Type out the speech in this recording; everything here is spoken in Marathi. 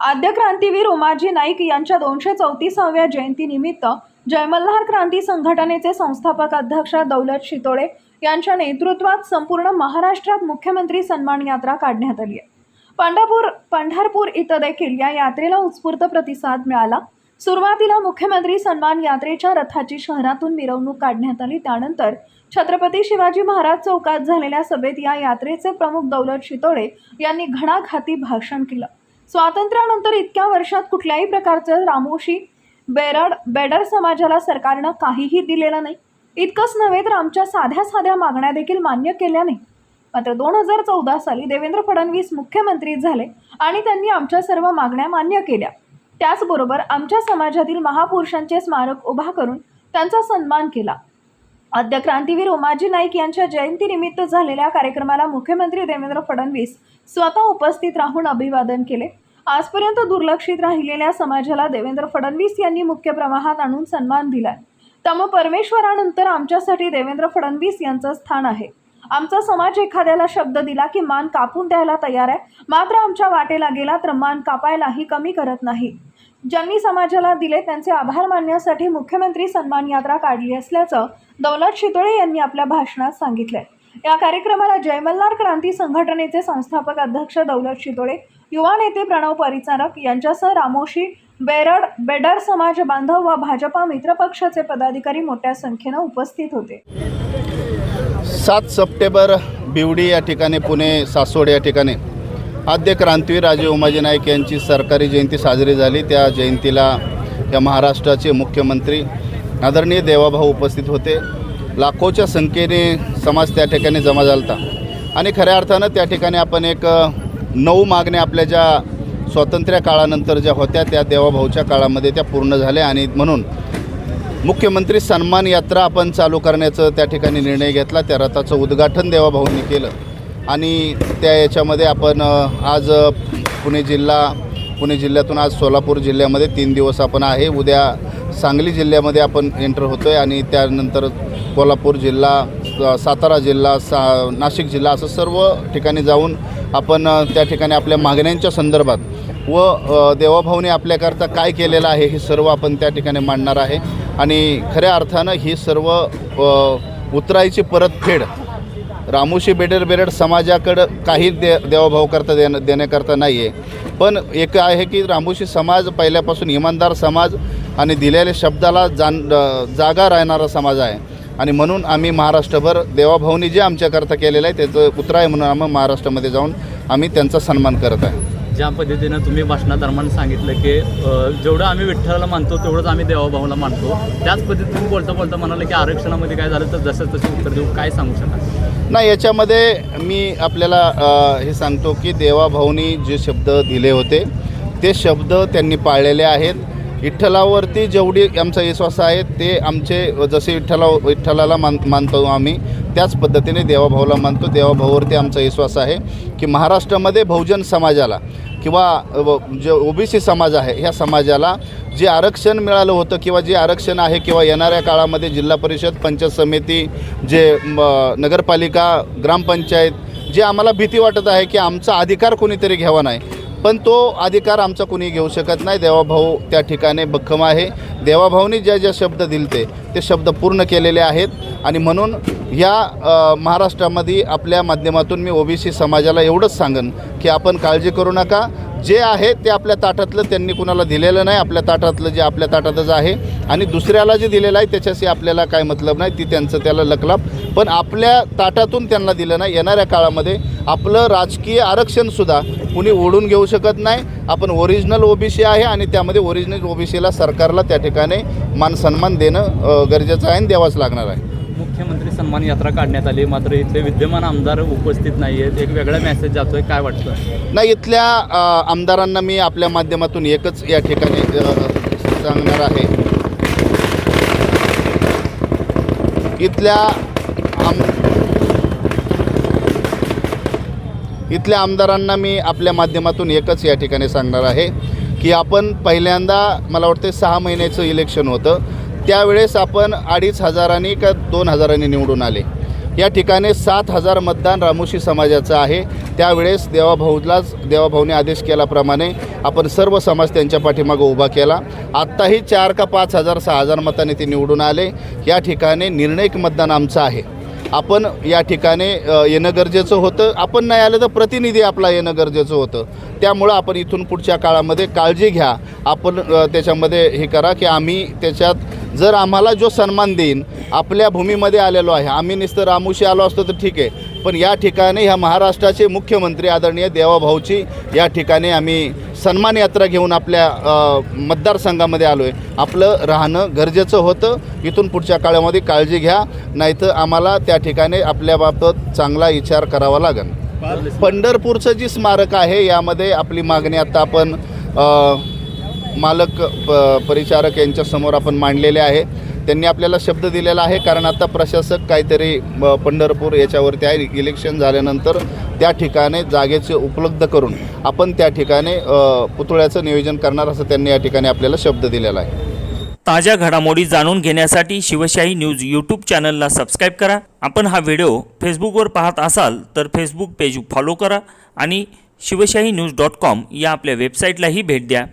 आद्य क्रांतीवीर उमाजी नाईक यांच्या दोनशे चौतीसाव्या जयंतीनिमित्त जयमल्हार क्रांती संघटनेचे संस्थापक अध्यक्ष दौलत शितोळे यांच्या नेतृत्वात संपूर्ण महाराष्ट्रात मुख्यमंत्री सन्मान यात्रा काढण्यात आली आहे. पंढरपूर पंढरपूर इथं देखील या यात्रेला उत्स्फूर्त प्रतिसाद मिळाला. सुरुवातीला मुख्यमंत्री सन्मान यात्रेच्या रथाची शहरातून मिरवणूक काढण्यात आली. त्यानंतर छत्रपती शिवाजी महाराज चौकात झालेल्या सभेत या यात्रेचे प्रमुख दौलत शितोळे यांनी घणाघाती भाषण केलं. स्वातंत्र्यानंतर इतक्या वर्षात कुठल्याही प्रकारचं रामोशी बेरड बेडर समाजाला सरकारनं काहीही दिलेलं नाही. इतकंच नव्हे तर आमच्या साध्या साध्या मागण्या देखील मान्य केल्या नाही मात्र दोन हजार चौदा साली देवेंद्र फडणवीस मुख्यमंत्री झाले आणि त्यांनी आमच्या सर्व मागण्या मान्य केल्या. त्याचबरोबर आमच्या समाजातील महापुरुषांचे स्मारक उभा करून त्यांचा सन्मान केला. आद्य क्रांतीवीर उमाजी नाईक यांच्या जयंतीनिमित्त झालेल्या कार्यक्रमाला मुख्यमंत्री देवेंद्र फडणवीस स्वतः उपस्थित राहून अभिवादन केले. आजपर्यंत दुर्लक्षित राहिलेल्या समाजाला देवेंद्र फडणवीस यांनी मुख्य प्रवाहात आणून सन्मान दिलाय. त्यामुळे परमेश्वरानंतर आमच्यासाठी देवेंद्र फडणवीस यांचं स्थान आहे. आमचा समाज एखाद्याला शब्द दिला की मान कापून द्यायला तयार आहे. मात्र आमच्या वाटेला गेला तर मान कापायलाही कमी करत नाही. ज्यांनी समाजाला दिले त्यांचे आभार मानण्यासाठी मुख्यमंत्री सन्मान यात्रा काढली असल्याचं दौलत शितोळे यांनी आपल्या भाषणात सांगितलंय. या कार्यक्रमाला जयमल्हार क्रांती संघटनेचे संस्थापक अध्यक्ष दौलत शितोळे युवा नेते प्रणव परिचारक यांच्यासह रामोशी बेरड बेडर समाज बांधव व भाजपा मित्रपक्षाचे पदाधिकारी मोठ्या संख्येनं उपस्थित होते. सात सप्टेंबर बिवडी या ठिकाणी पुणे सासवड या ठिकाणी आद्य क्रांतीवीर राजे उमाजी नाईक यांची सरकारी जयंती साजरी झाली. त्या जयंतीला या महाराष्ट्राचे मुख्यमंत्री आदरणीय देवाभाऊ उपस्थित होते. लाखोच्या संख्येने समाज त्या ठिकाणी जमा झाला होता आणि खऱ्या अर्थानं त्या ठिकाणी आपण एक नऊ मागण्या आपल्या ज्या स्वातंत्र्य काळानंतर ज्या होत्या त्या देवाभाऊच्या काळामध्ये त्या पूर्ण झाल्या. आणि म्हणून मुख्यमंत्री सन्मान यात्रा आपण चालू करण्याचं त्या ठिकाणी निर्णय घेतला. त्या रथाचं उद्घाटन देवाभाऊंनी केलं. आणि त्या याच्यामध्ये आपण आज पुणे जिल्हा पुणे जिल्ह्यातून आज सोलापूर जिल्ह्यामध्ये तीन दिवस आपण आहे. उद्या सांगली जिल्ह्यामध्ये आपण एंटर होतो आहे आणि त्यानंतर कोल्हापूर जिल्हा सातारा जिल्हा सा नाशिक जिल्हा असं सर्व ठिकाणी जाऊन आपण त्या ठिकाणी आपल्या मागण्यांच्या संदर्भात व देवाभाऊने आपल्याकरता काय केलेलं आहे हे सर्व आपण त्या ठिकाणी मांडणार आहे. आणि खऱ्या अर्थानं ही सर्व उतरायची परतफेड रामोशी बेडर बेरड समाजाकडं काही दे देवाभाऊ करता देण देण्याकरता नाही आहे पण एक आहे की रामोशी समाज पहिल्यापासून इमानदार समाज आणि दिलेल्या शब्दाला जान जागा राहणारा समाज आहे. आणि म्हणून आम्ही महाराष्ट्रभर देवाभाऊनी जे आमच्याकरता केलेलं आहे त्याचं उतराय म्हणून आम्ही महाराष्ट्रामध्ये जाऊन आम्ही त्यांचा सन्मान करत आहे. ज्या पद्धतीनं तुम्ही भाषणादरम्यान सांगितलं की जेवढं आम्ही विठ्ठलाला मानतो तेवढंच आम्ही देवाभाऊला मानतो. त्याच पद्धतीने बोलता बोलता म्हणाले की आरक्षणामध्ये काय झालं तर जसं तसं उत्तर देऊ काय सांगू शकाल? नाही याच्यामध्ये मी आपल्याला हे सांगतो की देवाभाऊनी जे शब्द दिले होते ते शब्द त्यांनी पाळलेले आहेत. विठ्ठलावरती जेवढी आमचा विश्वास आहे ते आमचे जसे विठ्ठला विठ्ठलाला मान मानतो आम्ही त्याच पद्धतीने देवाभाऊला मानतो. देवाभाऊवरती आमचा विश्वास आहे की महाराष्ट्रामध्ये बहुजन समाजाला किंवा व- जे ओबीसी समाज आहे ह्या समाजाला जे आरक्षण मिळालं होतं किंवा जे आरक्षण आहे किंवा येणाऱ्या काळामध्ये जिल्हा परिषद पंचायत समिती जे नगरपालिका ग्रामपंचायत जे आम्हाला भीती वाटत आहे की आमचा अधिकार कोणीतरी घ्यावा नाही. पण तो अधिकार आमचा कोणी घेऊ शकत नाही. देवाभाऊ त्या ठिकाणी भक्कम आहे. देवाभाऊनी ज्या ज्या शब्द दिलते ते शब्द पूर्ण केलेले आहेत. आणि म्हणून या महाराष्ट्रामध्ये आपल्या माध्यमातून मी ओबीसी समाजाला एवढंच सांगन की आपण काळजी करू नका. जे आहे ते आपल्या ताटातलं त्यांनी कुणाला दिलेलं नाही. आपल्या ताटातलं जे आपल्या ताटातच आहे. आणि दुसऱ्याला जे दिलेलं आहे त्याच्याशी आपल्याला काय मतलब नाही ती त्यांचं त्याला लकलाप. पण आपल्या ताटातून त्यांना दिलं नाही. येणाऱ्या काळामध्ये आपलं राजकीय आरक्षणसुद्धा कुणी ओढून घेऊ शकत नाही. आपण ओरिजिनल ओबीसी आहे आणि त्यामध्ये ओरिजिनल ओबीसीला सरकारला त्या ठिकाणी मान सन्मान देणं गरजेचं आहे आणि द्यावाच लागणार आहे. मुख्यमंत्री सन्मान यात्रा काढण्यात आली. मात्र इथले विद्यमान आमदार उपस्थित नाही आहेत एक वेगळा मेसेज जातोय. काय वाटतं? नाही इथल्या आमदारांना मी आपल्या माध्यमातून एकच या ठिकाणी सांगणार आहे. इथल्या आम इथल्या आमदारांना मी आपल्या माध्यमातून एकच या ठिकाणी सांगणार आहे की आपण पहिल्यांदा मला वाटते सहा महिन्याचं इलेक्शन होतं. त्यावेळेस आपण अडीच हजारांनी का दोन हजारांनी निवडून आले. या ठिकाणी सात हजार मतदान रामोशी समाजाचं आहे. त्यावेळेस देवाभाऊलाच देवाभाऊने आदेश केल्याप्रमाणे आपण सर्व समाज त्यांच्या पाठीमागं उभा केला. आत्ताही चार का पाच हजार सहा हजार मताने ते निवडून आले. या ठिकाणी निर्णयक मतदान आमचं आहे. आपण या ठिकाणी येणं गरजेचं होतं. आपण नाही आलं तर प्रतिनिधी आपला येणं गरजेचं होतं. त्यामुळं आपण इथून पुढच्या काळामध्ये काळजी घ्या. आपण त्याच्यामध्ये हे करा की आम्ही त्याच्यात जर आम्हाला जो सन्मान देईन आपल्या भूमीमध्ये आलेलो आहे आम्ही नुसतं रामोशी आलो असतो तर ठीक आहे. पण या ठिकाणी ह्या महाराष्ट्राचे मुख्यमंत्री आदरणीय देवाभाऊची या ठिकाणी आम्ही सन्मान यात्रा घेऊन आपल्या मतदारसंघामध्ये आलो आहे आपलं राहणं गरजेचं होतं. इथून पुढच्या काळामध्ये काळजी घ्या नाहीतर आम्हाला त्या ठिकाणी आपल्याबाबत चांगला विचार करावा लागेल. पंढरपूरचं जी स्मारक आहे यामध्ये आपली मागणी आता आपण मालक प परिचारक यांच्यासमोर आपण मांडलेले आहे. त्यांनी आपल्याला शब्द दिलेला आहे कारण आता प्रशासक काहीतरी पंढरपूर याच्यावरती आहे. इलेक्शन झाल्यानंतर त्या ठिकाणी जागेचे उपलब्ध करून आपण त्या ठिकाणी पुतळ्याचं नियोजन करणार असं त्यांनी या ठिकाणी आपल्याला शब्द दिलेला आहे. ताज्या घडामोडी जाणून घेण्यासाठी शिवशाही न्यूज यूट्यूब चॅनलला सबस्क्राईब करा. आपण हा व्हिडिओ फेसबुकवर पाहत असाल तर फेसबुक पेज फॉलो करा आणि शिवशाही न्यूज डॉट कॉम या आपल्या वेबसाईटलाही भेट द्या.